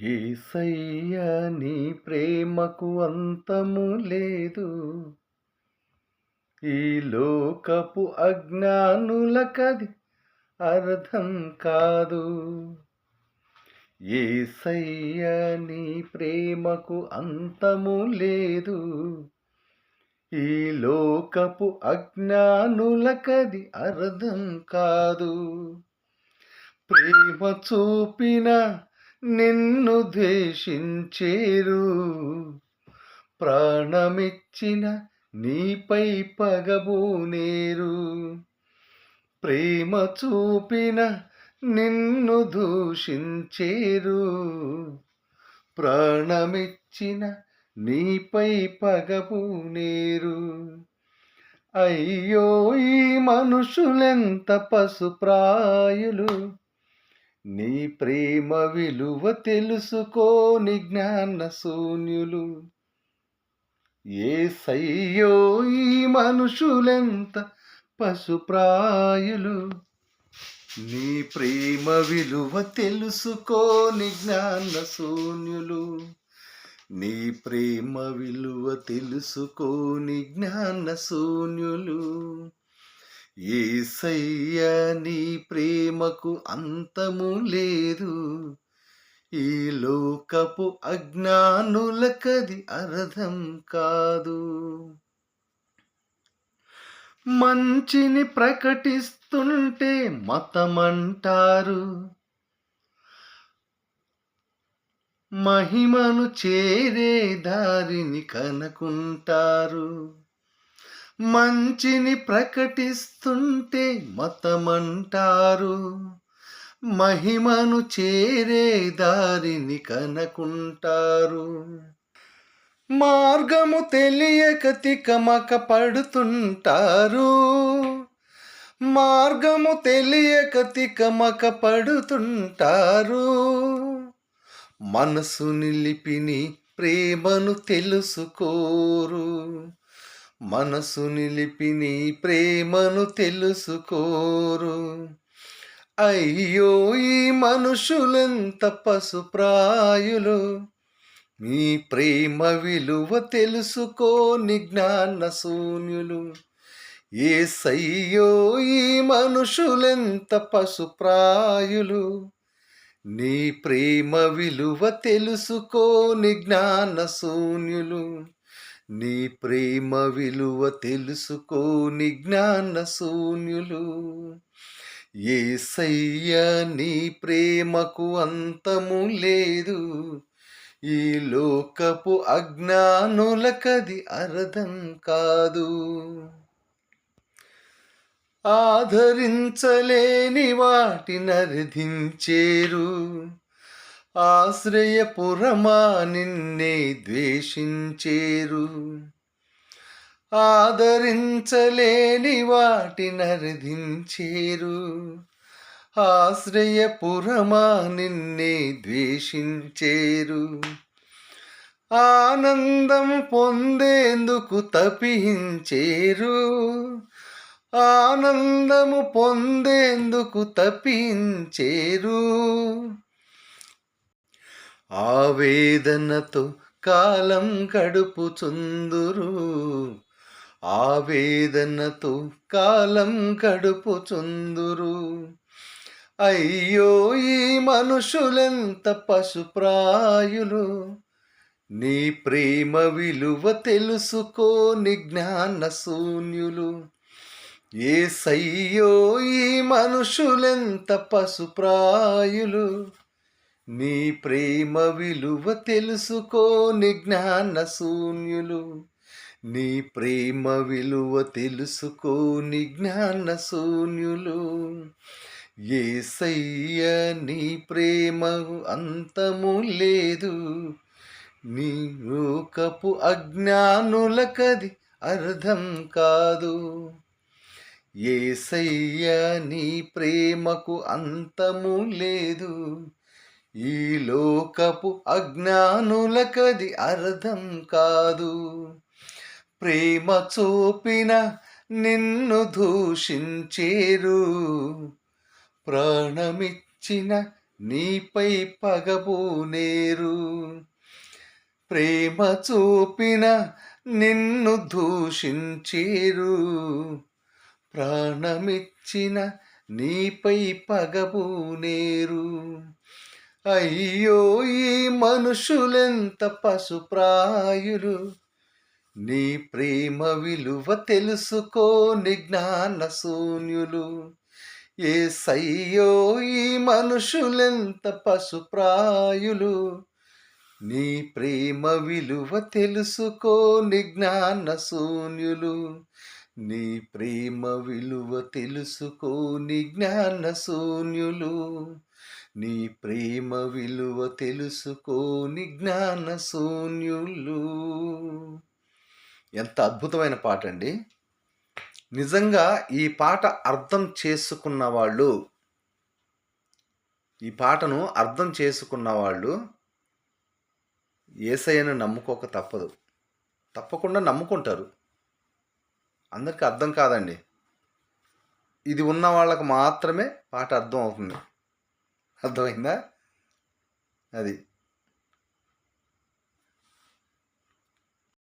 ఏసయ్య నీ ప్రేమకు అంతము లేదు. ఈ లోకపు అజ్ఞానులకది అర్థం కాదు. ఏసయ్య నీ ప్రేమకు అంతము లేదు. ఈ లోకపు అజ్ఞానులకది అర్థం కాదు. ప్రేమ చూపిన నిన్ను ద్వేషించేరు. ప్రాణమిచ్చిన నీపై పగబూనేరు. ప్రేమ చూపిన నిన్ను దూషించేరు. ప్రాణమిచ్చిన నీపై పగబూనేరు. అయ్యో ఈ మనుషులెంత పశుప్రాయులు? నీ ప్రేమ విలువ తెలుసుకోని జ్ఞాన శూన్యులు. ఏ సయ్యో ఈ మనుషులెంత పశుప్రాయులు? నీ ప్రేమ విలువ తెలుసుకోని జ్ఞాన శూన్యులు. నీ ప్రేమ విలువ తెలుసుకోని జ్ఞాన శూన్యులు. ఏసయ్య నీ ప్రేమకు అంతము లేదు. ఈ లోకపు అజ్ఞానులకది అర్థం కాదు. మంచిని ప్రకటిస్తుంటే మతమంటారు. మహిమను చేరే దారిని కనుకుంటారు. మంచిని ప్రకటిస్తుంటే మతమంటారు. మహిమను చేరే దారిని కనుకుంటారు. మార్గము తెలియక తికమక పడుతుంటారు. మార్గము తెలియక తికమక పడుతుంటారు. మనసు నిలిపిని ప్రేమను తెలుసుకోరు. మనసు నిలిపి నీ ప్రేమను తెలుసుకోరు. అయ్యో ఈ మనుషులెంత పశుప్రాయులు? నీ ప్రేమ విలువ తెలుసుకోని జ్ఞాన శూన్యులు ఏ సయ్యో ఈ మనుషులెంత పశుప్రాయులు? నీ ప్రేమ విలువ తెలుసుకోని జ్ఞాన శూన్యులు నీ ప్రేమ విలువ తెలుసుకోని జ్ఞాన శూన్యులు. ఏసయ్య నీ ప్రేమకు అంతము లేదు. ఈ లోకపు అజ్ఞానులకది అర్థం కాదు. ఆదరించలేని వాటినర్థించేరు ఆశ్రయపురమా నిన్నే ద్వేషించేరు. ఆదరించలేని వాటినర్థించేరు ఆశ్రయపురమా నిన్నే ద్వేషించేరు. ఆనందం పొందేందుకు తపించేరు. ఆనందము పొందేందుకు తపించేరు. ఆవేదనతో కాలం గడుపుచుందురు. ఆవేదనతో కాలం గడుపుచుందురు. అయ్యో ఈ మనుషులెంత పశుప్రాయులు? నీ ప్రేమ విలువ తెలుసుకోని జ్ఞాన శూన్యులు ఏ సయ్యో ఈ మనుషులెంత పశుప్రాయులు? నీ ప్రేమ విలువ తెలుసుకోని జ్ఞాన శూన్యులు. నీ ప్రేమ విలువ తెలుసుకోని జ్ఞాన శూన్యులు. ఏసయ్య నీ ప్రేమ అంతము లేదు. నీ లోకపు అజ్ఞానులకది అర్థం కాదు. ఏసయ్య నీ ప్రేమకు అంతము లేదు. ఈ లోకపు అజ్ఞానులకది అర్థం కాదు. ప్రేమ చూపిన నిన్ను దూషించేరు. ప్రాణమిచ్చిన నీపై పగబూనేరు. ప్రేమ చూపిన నిన్ను దూషించేరు. ప్రాణమిచ్చిన నీపై పగబూనేరు. అయ్యో ఈ మనుషులెంత పశుప్రాయులు? నీ ప్రేమ విలువ తెలుసుకోని జ్ఞాన శూన్యులు ఏ సయ్యో ఈ మనుషులెంత పశుప్రాయులు? నీ ప్రేమ విలువ తెలుసుకోని జ్ఞాన శూన్యులు నీ ప్రేమ విలువ తెలుసుకోని జ్ఞాన శూన్యులు నీ ప్రేమ విలువ తెలుసుకోని జ్ఞాన శూన్యులు ఎంత అద్భుతమైన పాట అండి నిజంగా ఈ పాట అర్థం చేసుకున్న వాళ్ళు ఈ పాటను అర్థం చేసుకున్న వాళ్ళు ఏసయ్యను నమ్ముకోక తప్పదు. తప్పకుండా నమ్ముకుంటారు. అందరికీ అర్థం కాదండి. ఇది ఉన్న వాళ్ళకు మాత్రమే పాట అర్థం అవుతుంది. అర్థమైందా? అది.